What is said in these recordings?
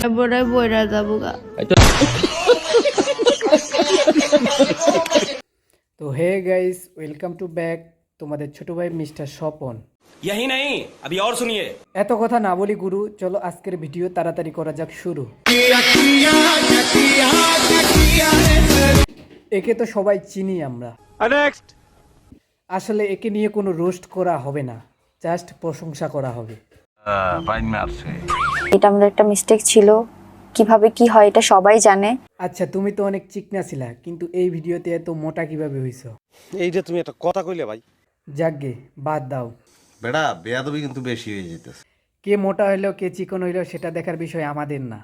তারপরে বইরা যাবো গা তো hey guys welcome to back তোমাদের ছোট ভাই মিস্টার স্বপন यही नहीं अभी और सुनिए এত কথা না বলি গুরু চলো আজকের ভিডিও তাড়াতাড়ি করা যাক শুরু একে তো সবাই চিনি আমরা আসলে একে নিয়ে কোনো রোস্ট করা হবে না জাস্ট প্রশংসা করা হবে। এটা আমাদের একটা মিস্টেক ছিল। কীভাবে কি হয় এটা সবাই জানে। আচ্ছা তুমি তো অনেক চিকনা ছিলা কিন্তু এই ভিডিওতে এত মোটা কীভাবে হইছো? এইটা তুমি একটা কথা কইলে ভাই। যাকগে বাদ দাও। বেড়া বেয়াদবি কিন্তু বেশি হয়ে যেতেছে। কে মোটা হইল কে চিকন হইল সেটা দেখার বিষয় আমাদের না।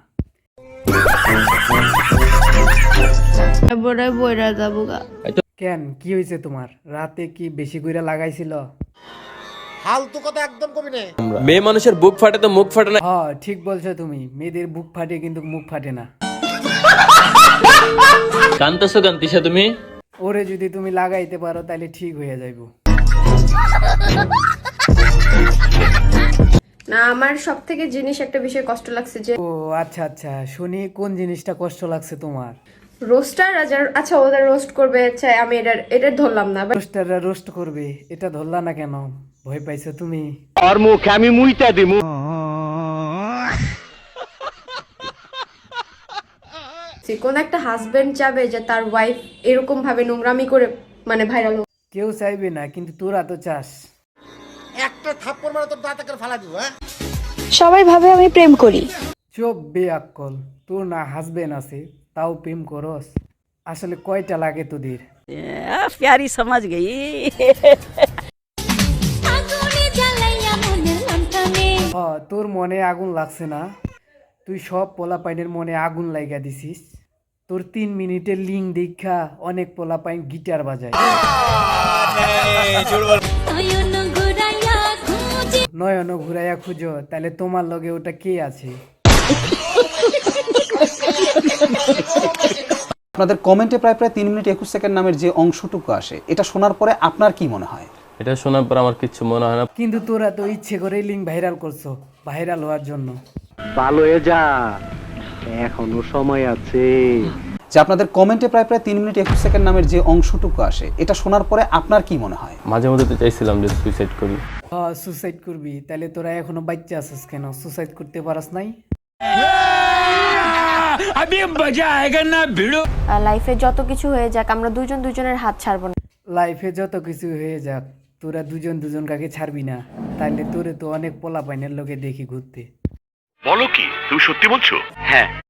কেন কি হয়েছে তোমার? রাতে কি বেশি কইরা লাগাইছিল? মেয়ে মানুষের বুক ফাটে তো মুখ ফাটে না। হ্যাঁ ঠিক বলছো তুমি। মেয়েদের বুক ফাটে কিন্তু মুখ ফাটে না। কানতেছো কান্তিসা তুমি? ওরে যদি তুমি লাগাইতে পারো তাহলে ঠিক হয়ে যাইব। না আমার সব থেকে জিনিস একটা বিষয় কষ্ট লাগছে যে ও আচ্ছা আচ্ছা। শুনি কোন জিনিসটা কষ্ট লাগছে তোমার? রোস্টার আচ্ছা ওদের রোস্ট করবে আচ্ছা আমি এটা এটা ধরলাম না রোস্টাররা রোস্ট করবে এটা ধরলা না কেন? ভয় পাইছো তুমি? যে কোন একটা হাজবেন্ড চাবে যে তার ওয়াইফ এরকম ভাবে নোংরামি করে মানে ভাইরাল কেউ চাইবে না কিন্তু তোরা তো চাস। সবাই ভাবে আমি প্রেম করি। চোপ বে আক্কল তোর না হাজবেন্ড আছে তাও প্রেম করস। আসলে কয়টা লাগে তোদের? প্যারি সমাজ গেই। তোর মনে আগুন লাগছে না? তুই সব পোলা পাইনের মনে আগুন লাইগা দিছিস। তোর তিন মিনিটের লিঙ্ক দীক্ষা অনেক পোলা পাইন গিটার বাজায়। নয়ন ঘুরাইয়া খুঁজো তাহলে তোমার লগে ওটা কে আছে? আপনাদের কমেন্টে প্রায় প্রায় তিন মিনিট একুশ সেকেন্ড নামের যে অংশটুকু আসে এটা শোনার পরে আপনার কি মনে হয়? এটা শোনার পর আমার কিছু মনে হয় না। কিন্তু তোরা তো ইচ্ছে করে লিঙ্ক ভাইরাল করছ ভাইরাল হওয়ার জন্য। ভালো হয়ে যা এখনও সময় আছে। যে আপনাদের কমেন্টে প্রায় প্রায় তিন মিনিট একুশ সেকেন্ড নামের যে অংশটুকু আসে এটা শোনার পরে আপনার কি মনে হয়? মাঝে মধ্যে তো চাইছিলাম যে সুইসাইড করি। হ সুসাইড করবি তাহলে তোরা এখনও বাচ্চা আছিস কেন? সুসাইড করতে পারস নাই? লাইফে যত কিছু হয়ে যাক আমরা দুজন দুজনের হাত ছাড়বো না। লাইফে যত কিছু হয়ে যাক তোরা দুজন দুজন কাকে ছাড়বি না? তাইলে তোরে তো অনেক পোলা পাইনের লোকে দেখি ঘুরতে। বলো কি তুমি সত্যি বলছো? হ্যাঁ।